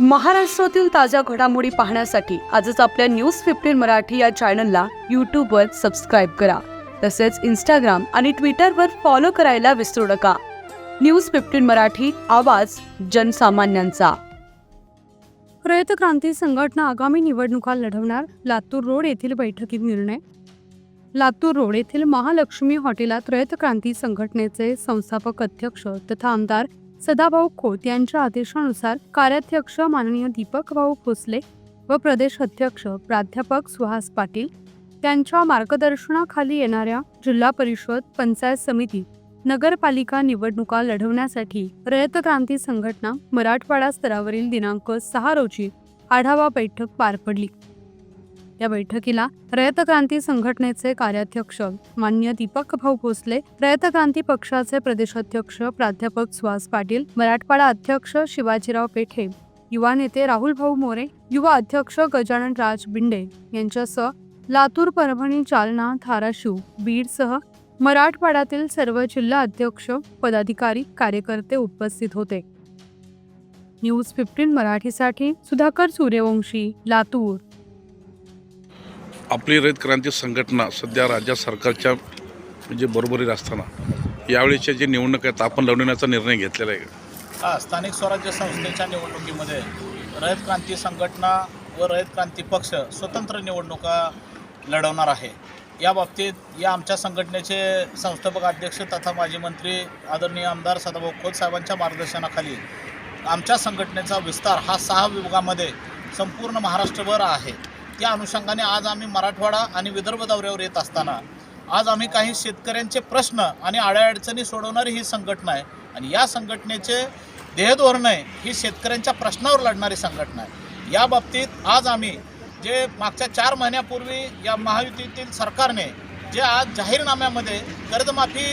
महाराष्ट्रातील ताज्या घडामोडी पाहण्यासाठी आजच आपल्या न्यूज फिफ्टीन मराठी या चॅनलला यूट्यूबवर सबस्क्राईब करा. तसेच इंस्टाग्राम आणि ट्विटरवर फॉलो करायला विसरू नका. न्यूज फिफ्टीन मराठी आवाज जनसामान्यांचा. रयत क्रांती संघटना आगामी निवडणुका लढवणार लातूर रोड येथील बैठकीत निर्णय. लातूर रोड येथील महालक्ष्मी हॉटेलात रयत क्रांती संघटनेचे संस्थापक अध्यक्ष तथा आमदार सदाभाऊ खोत यांच्या आदेशानुसार कार्याध्यक्ष माननीय दीपक भाऊ भोसले व प्रदेश अध्यक्ष प्राध्यापक सुहास पाटील त्यांच्या मार्गदर्शनाखाली येणाऱ्या जिल्हा परिषद पंचायत समिती नगरपालिका निवडणुका लढवण्यासाठी रयत क्रांती संघटना मराठवाडा स्तरावरील दिनांक सहा रोजी आढावा बैठक पार पडली. या बैठकीला रयत क्रांती संघटनेचे कार्याध्यक्ष मान्य दीपक भाऊ भोसले रयत क्रांती पक्षाचे प्रदेशाध्यक्ष प्राध्यापक सुहास पाटील मराठवाडा अध्यक्ष शिवाजीराव पेठे युवा नेते राहुल भाऊ मोरे युवा अध्यक्ष गजानन राज बिंडे यांच्यासह लातूर परभणी जालना धाराशिव बीडसह मराठवाड्यातील सर्व जिल्हा अध्यक्ष पदाधिकारी कार्यकर्ते उपस्थित होते. न्यूज फिफ्टीन मराठीसाठी सुधाकर सूर्यवंशी लातूर. आपली रयत क्रांती संघटना सध्या राज्य सरकारच्या म्हणजे बरोबरीत असताना यावेळीच्या जे निवडणूक आहेत आपण लढवण्याचा निर्णय घेतलेला आहे हा स्थानिक स्वराज्य संस्थेच्या निवडणुकीमध्ये रयत क्रांती संघटना व रयत क्रांती पक्ष स्वतंत्र निवडणुका लढवणार आहे. या बाबतीत या आमच्या संघटनेचे संस्थापक अध्यक्ष तथा माजी मंत्री आदरणीय आमदार सदाभाऊ खोत साहेबांच्या मार्गदर्शनाखाली आमच्या संघटनेचा विस्तार हा सहा विभागामध्ये संपूर्ण महाराष्ट्रभर आहे. त्या अनुषंगाने आज आम्ही मराठवाडा आणि विदर्भ दौऱ्यावर येत असताना आज आम्ही काही शेतकऱ्यांचे प्रश्न आणि अडचणी सोडवणारी ही संघटना आहे. आणि या संघटनेचे ध्येयधोरण आहे ही शेतकऱ्यांच्या प्रश्नावर लढणारी संघटना आहे. या बाबतीत आज आम्ही जे मागच्या चार महिन्यापूर्वी या महायुतीतील सरकारने जे आज जाहीरनाम्यामध्ये कर्जमाफी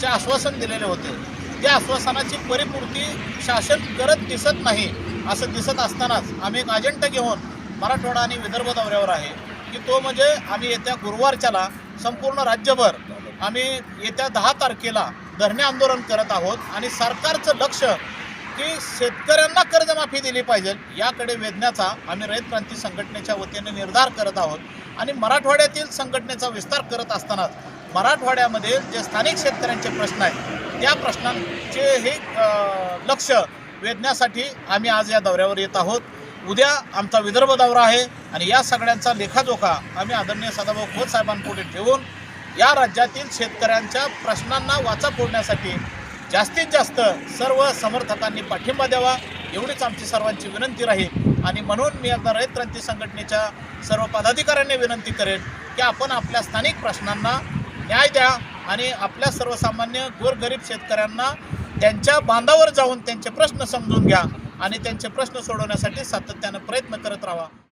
चे आश्वासन दिलेले होते त्या आश्वासनाची परिपूर्ती शासन करत दिसत नाही असं दिसत असतानाच आम्ही एक अजेंडा घेऊन मराठवाडा आणि विदर्भ दौऱ्यावर आहे की तो म्हणजे आम्ही येत्या गुरुवारच्याला संपूर्ण राज्यभर आम्ही येत्या दहा तारखेला धरणे आंदोलन करत आहोत आणि सरकारचं लक्ष की शेतकऱ्यांना कर्जमाफी दिली पाहिजे याकडे वेधण्याचा आम्ही रयत क्रांती संघटनेच्या वतीने निर्धार करत आहोत. आणि मराठवाड्यातील संघटनेचा विस्तार करत असतानाच मराठवाड्यामध्ये जे स्थानिक शेतकऱ्यांचे प्रश्न आहेत त्या प्रश्नांचे हे लक्ष वेधण्यासाठी आम्ही आज या दौऱ्यावर येत आहोत. उद्या आमचा विदर्भ दौरा आहे आणि या सगळ्यांचा लेखाजोखा आम्ही आदरणीय सदाभाऊ खोत साहेबांपुढे ठेवून या राज्यातील शेतकऱ्यांच्या प्रश्नांना वाचा फोडण्यासाठी जास्तीत जास्त सर्व समर्थकांनी पाठिंबा द्यावा एवढीच आमची सर्वांची विनंती राहील. आणि म्हणून मी आता रयत क्रांती संघटनेच्या सर्व पदाधिकाऱ्यांनी विनंती करेन की आपण आपल्या स्थानिक प्रश्नांना न्याय द्या आणि आपल्या सर्वसामान्य गोरगरीब शेतकऱ्यांना त्यांच्या बांधावर जाऊन त्यांचे प्रश्न समजून घ्या. आणि त्यांचे प्रश्न सोडवण्यासाठी सातत्यानं प्रयत्न करत राहा